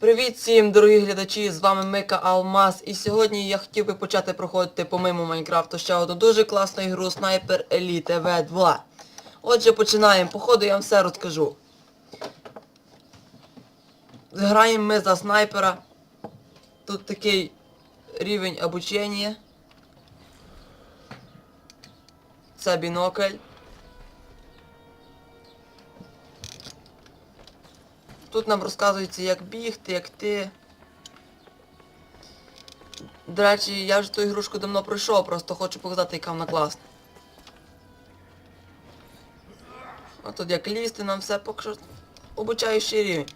Привіт всім, дорогі глядачі! З вами Мика Алмаз. І сьогодні я хотів би почати проходити помимо Майнкрафту ще одну дуже класну ігру Sniper Elite V2. Отже, починаємо. Походу я вам все розкажу. Граємо ми за снайпера. Тут такий рівень обучення. Це бінокль. Тут нам розказується, як бігти, як ти. До речі, я вже ту ігрушку давно пройшов, просто хочу показати, яка вона класна. А тут як лізти, нам все поки що обучаючий рівень.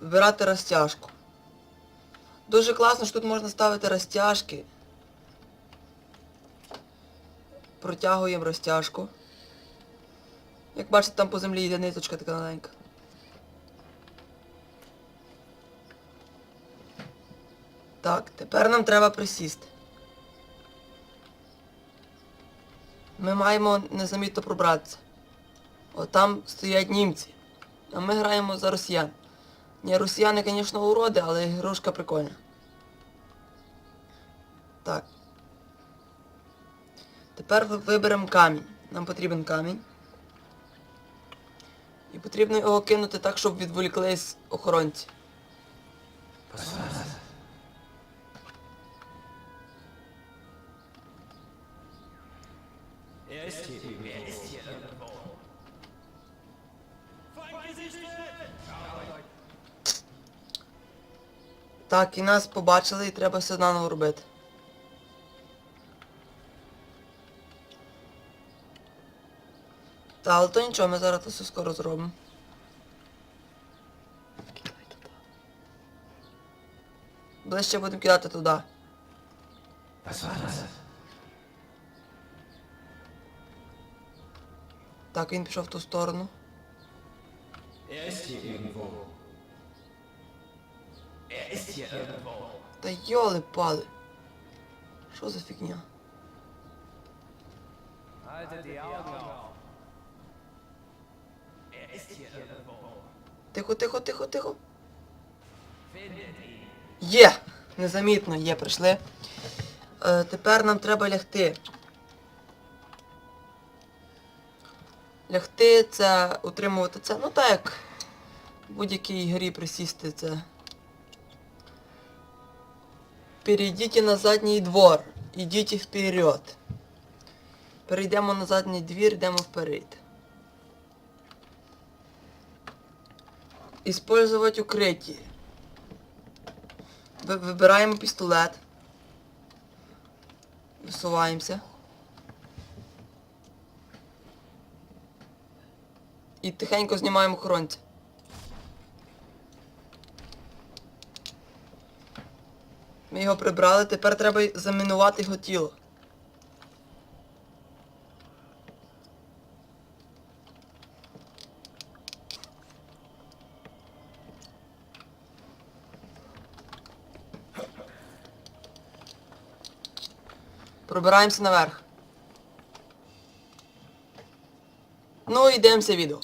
Вибирати розтяжку. Дуже класно, що тут можна ставити розтяжки. Протягуємо розтяжку. Як бачите, там по землі йде ниточка така маленька. Так, тепер нам треба присісти. Ми маємо незамітно пробратися. От там стоять німці. А ми граємо за росіян. Ні, росіяни, звісно, уроди, але ігрушка прикольна. Так. Тепер виберемо камінь. Нам потрібен камінь. І потрібно його кинути так, щоб відволіклись охоронці. Так, і нас побачили, і треба все наново робити. Та, але то нічого, ми зараз то все скоро зробимо. Кидай туди. Ближче будемо кидати туди. Так, він пішов в ту сторону. Er ist. Та йоли пали. Що за фігня? Haltet die Augen. Тихо, тихо, тихо, тихо. Є! Незамітно, є, прийшли. Е, тепер нам треба лягти. Лягти це утримувати це. Ну так як в будь-якій грі присісти це. Перейдіть на задній двор. Ідіть вперед. Перейдемо на задній двір, йдемо вперед. Использовать. Ви- Вибираємо пістолет. Висуваємося. І тихенько знімаємо охоронця. Ми його прибрали, тепер треба замінувати його тіло. Пробираємося наверх. Ну і дивимося відео.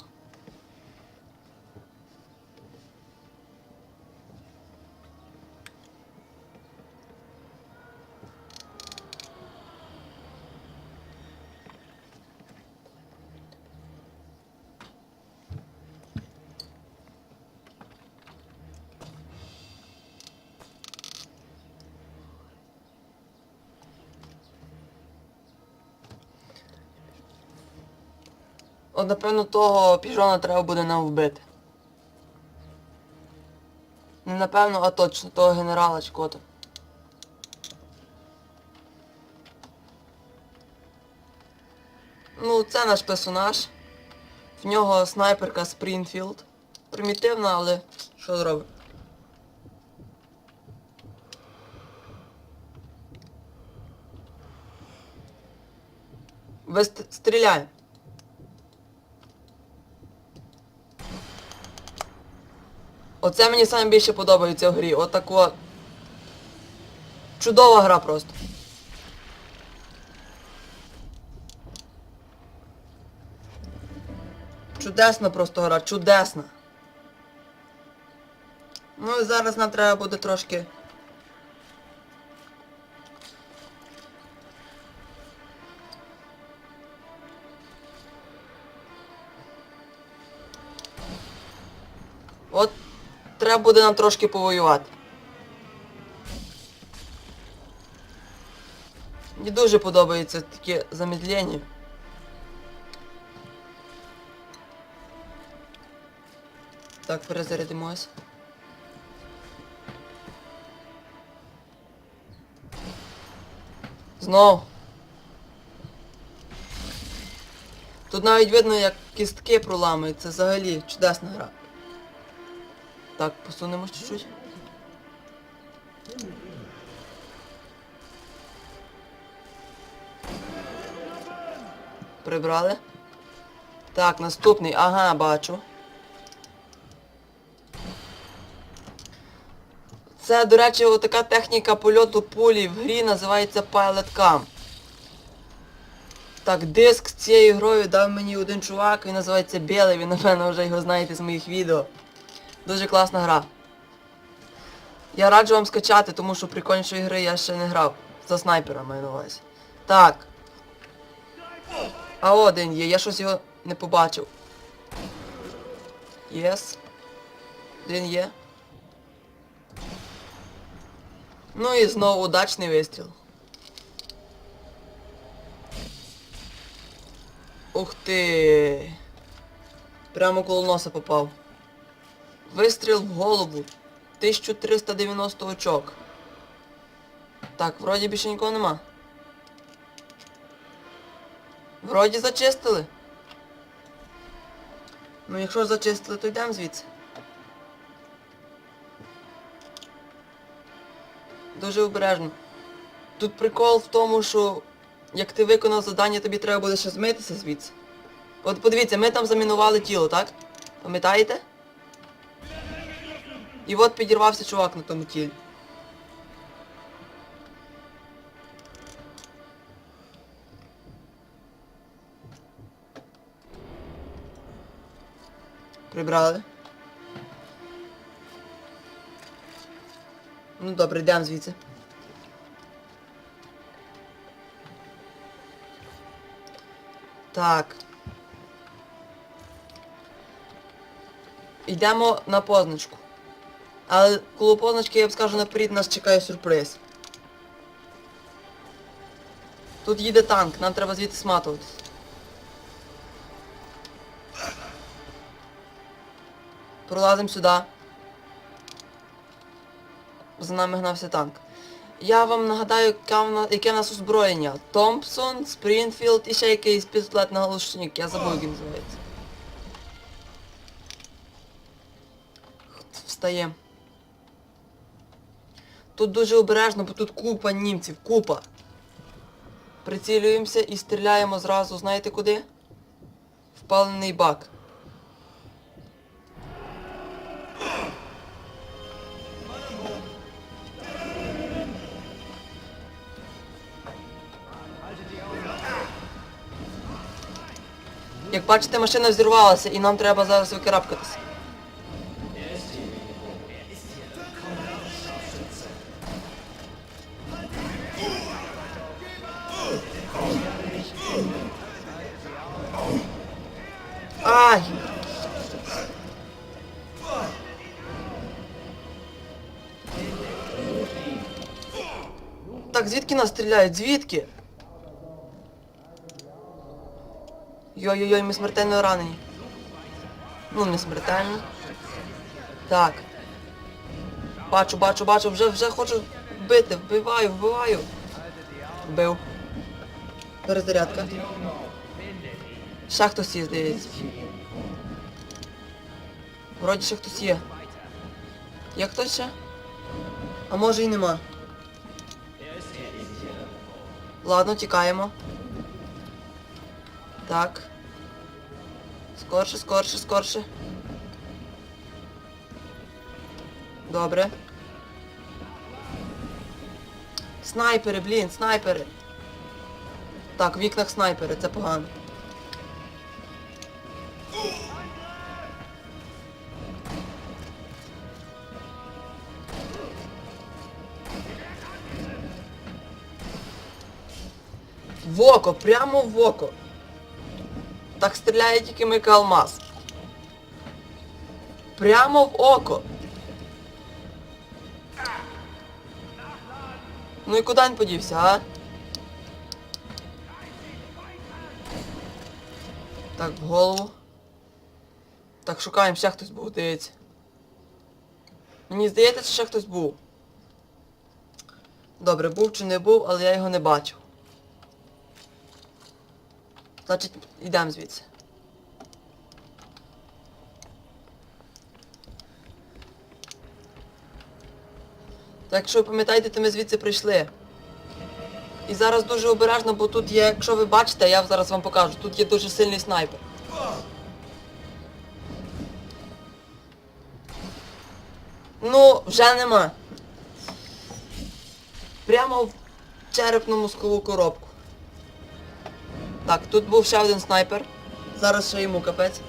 От напевно того піжона треба буде нам вбити. Не напевно, а точно того генерала чи кота. Ну, це наш персонаж. В нього снайперка Спрінфілд. Примітивна, але що зробимо? Ви ст- Оце мені саме більше подобається в грі. Отако. Чудова гра просто. Чудесна просто гра, чудесна. Ну і зараз нам треба буде трошки. Треба буде нам трошки повоювати. Мені дуже подобається таке замедлення. Так, перезарядимось. Знов. Тут навіть видно, як кістки проламують. Це взагалі чудесна гра. Так, посунемось чуть-чуть. Прибрали. Так, наступний. Ага, бачу. Це, до речі, така техніка польоту пулі в грі називається Pilot Cam. Так, диск з цією грою дав мені один чувак, він називається Білий, ви напевно вже його знаєте з моїх відео. Дуже класна гра. Я раджу вам скачати, тому що прикольнішої гри я ще не грав. За снайпера маю на увазі. Так. А один є, я щось його не побачив. Єс. Один є. Ну і знову удачний вистріл. Ух ти. Прямо коло носа попав. Вистріл в голову. 1390 очок. Так, вроді більше нікого нема. Вроді зачистили. Ну якщо зачистили, то йдемо звідси. Дуже обережно. Тут прикол в тому, що як ти виконав завдання, тобі треба буде ще змитися звідси. От подивіться, ми там замінували тіло, так? Пам'ятаєте? І от підірвався чувак на тому тілі. Прибрали. Ну добре, йдемо звідси. Так. Йдемо на позначку. Але коло позначки я б скажу наперед нас чекає сюрприз. Тут їде танк, нам треба звідти сматуватись. Пролазимо сюди. За нами гнався танк. Я вам нагадаю, яке в нас, озброєння. Томпсон, Спрінфілд і ще якийсь пістолет на. Я забув, як він називається. Встаємо. Тут дуже обережно, бо тут купа німців, купа. Прицілюємося і стріляємо зразу, знаєте куди? Впалений бак. Як бачите, машина взірвалася і нам треба зараз викарабкатися. Ай! Так, звідки нас стріляють? Звідки? Йой-йой-йой, ми смертельно ранені. Ну, не смертельно. Так. Бачу, бачу, бачу, вже вже хочу вбити, вбиваю, вбиваю. Вбив. Перезарядка. Ще хтось є, здається. Вроді ще хтось є. Є хтось ще? А може і нема. Ладно, тікаємо. Так. Скорше, скорше, скорше. Добре. Снайпери, блін, снайпери. Так, в вікнах снайпери, це погано. В око, прямо в око. Так стріляє тільки Мика Алмаз. Прямо в око. Ну і куди він подівся, а? Так, в голову. Так, шукаємо, ще хтось був, дивіться. Мені здається, що ще хтось був. Добре, був чи не був, але я його не бачив. Значить, йдемо звідси. Так, якщо ви пам'ятаєте, то ми звідси прийшли. І зараз дуже обережно, бо тут є, якщо ви бачите, я зараз вам покажу, тут є дуже сильний снайпер. Ну, вже нема. Прямо в черепну мозкову коробку. Так, тут був ще один снайпер. Зараз ще йому капець.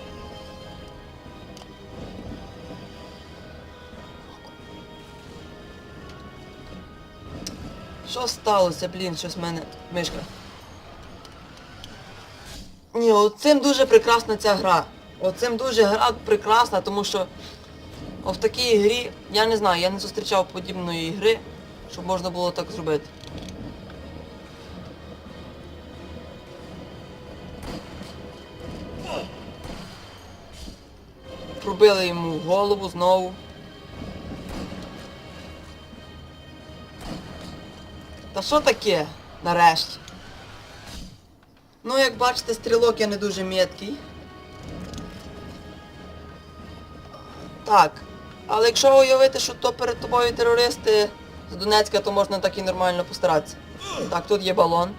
Що сталося, блін, щось в мене мишка. Ні, оцим дуже прекрасна ця гра. Оцим дуже гра прекрасна, тому що в такій грі, я не знаю, я не зустрічав подібної гри, щоб можна було так зробити. Пробили йому голову знову. Та що таке? Нарешті. Ну, як бачите, стрілок я не дуже меткий. Так. Але якщо уявити, що то перед тобою терористи з Донецька, то можна так і нормально постаратися. Так, тут є балон.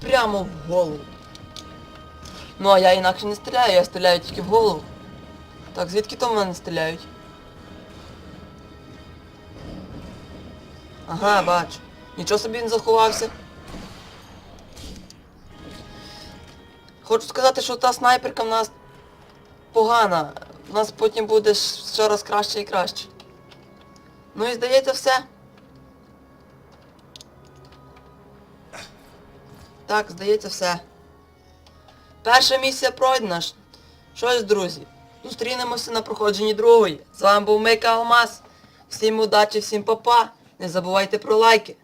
Прямо в голову. Ну а я інакше не стріляю, я стріляю тільки в голову. Так, звідки то в мене стріляють? Ага, бачу. Нічого собі він заховався. Хочу сказати, що та снайперка в нас погана. У нас потім буде ще раз краще і краще. Ну і здається все. Так, здається все. Перша місія пройдена. Щось, друзі, зустрінемося на проходженні другої. З вами був Мика Алмаз. Всім удачі, всім папа. Не забувайте про лайки.